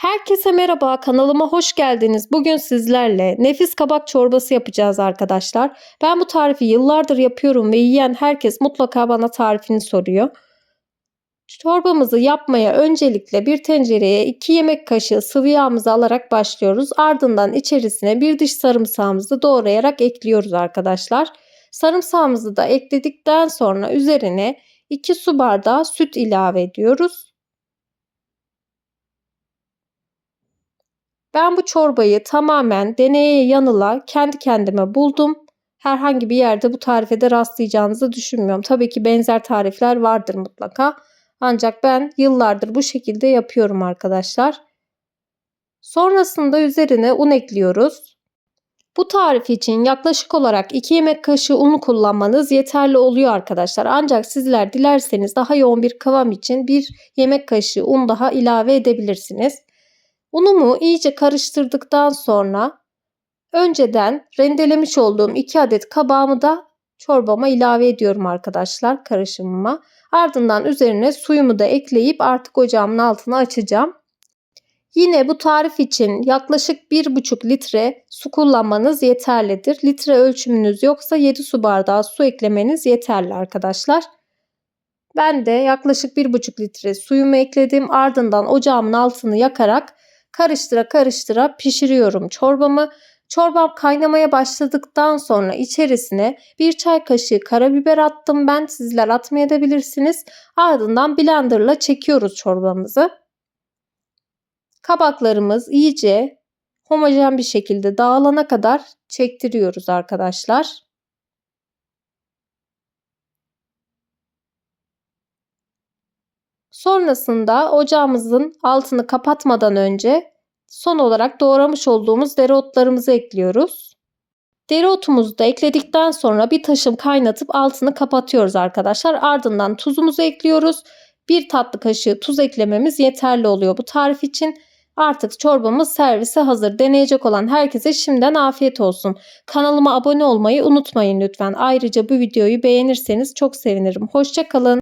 Herkese merhaba, kanalıma hoş geldiniz. Bugün sizlerle nefis kabak çorbası yapacağız arkadaşlar. Ben bu tarifi yıllardır yapıyorum ve yiyen herkes mutlaka bana tarifini soruyor. Çorbamızı yapmaya öncelikle bir tencereye 2 yemek kaşığı sıvı yağımızı alarak başlıyoruz. Ardından içerisine bir diş sarımsağımızı doğrayarak ekliyoruz arkadaşlar. Sarımsağımızı da ekledikten sonra üzerine 2 su bardağı süt ilave ediyoruz. Ben bu çorbayı tamamen deneye yanıla kendi kendime buldum. Herhangi bir yerde bu tarife de rastlayacağınızı düşünmüyorum. Tabii ki benzer tarifler vardır mutlaka. Ancak ben yıllardır bu şekilde yapıyorum arkadaşlar. Sonrasında üzerine un ekliyoruz. Bu tarif için yaklaşık olarak 2 yemek kaşığı unu kullanmanız yeterli oluyor arkadaşlar. Ancak sizler dilerseniz daha yoğun bir kıvam için 1 yemek kaşığı un daha ilave edebilirsiniz. Unumu iyice karıştırdıktan sonra önceden rendelemiş olduğum 2 adet kabağımı da çorbama ilave ediyorum arkadaşlar karışımıma. Ardından üzerine suyumu da ekleyip artık ocağımın altını açacağım. Yine bu tarif için yaklaşık 1,5 litre su kullanmanız yeterlidir. Litre ölçümünüz yoksa 7 su bardağı su eklemeniz yeterli arkadaşlar. Ben de yaklaşık 1,5 litre suyumu ekledim. Ardından ocağımın altını yakarak karıştıra karıştıra pişiriyorum çorbamı. Çorbam kaynamaya başladıktan sonra içerisine bir çay kaşığı karabiber attım ben. Sizler atmayabilirsiniz. Ardından blenderla çekiyoruz çorbamızı. Kabaklarımız iyice homojen bir şekilde dağılana kadar çektiriyoruz arkadaşlar. Sonrasında ocağımızın altını kapatmadan önce son olarak doğramış olduğumuz dereotlarımızı ekliyoruz. Dereotumuzu da ekledikten sonra bir taşım kaynatıp altını kapatıyoruz arkadaşlar. Ardından tuzumuzu ekliyoruz. Bir tatlı kaşığı tuz eklememiz yeterli oluyor bu tarif için. Artık çorbamız servise hazır. Deneyecek olan herkese şimdiden afiyet olsun. Kanalıma abone olmayı unutmayın lütfen. Ayrıca bu videoyu beğenirseniz çok sevinirim. Hoşçakalın.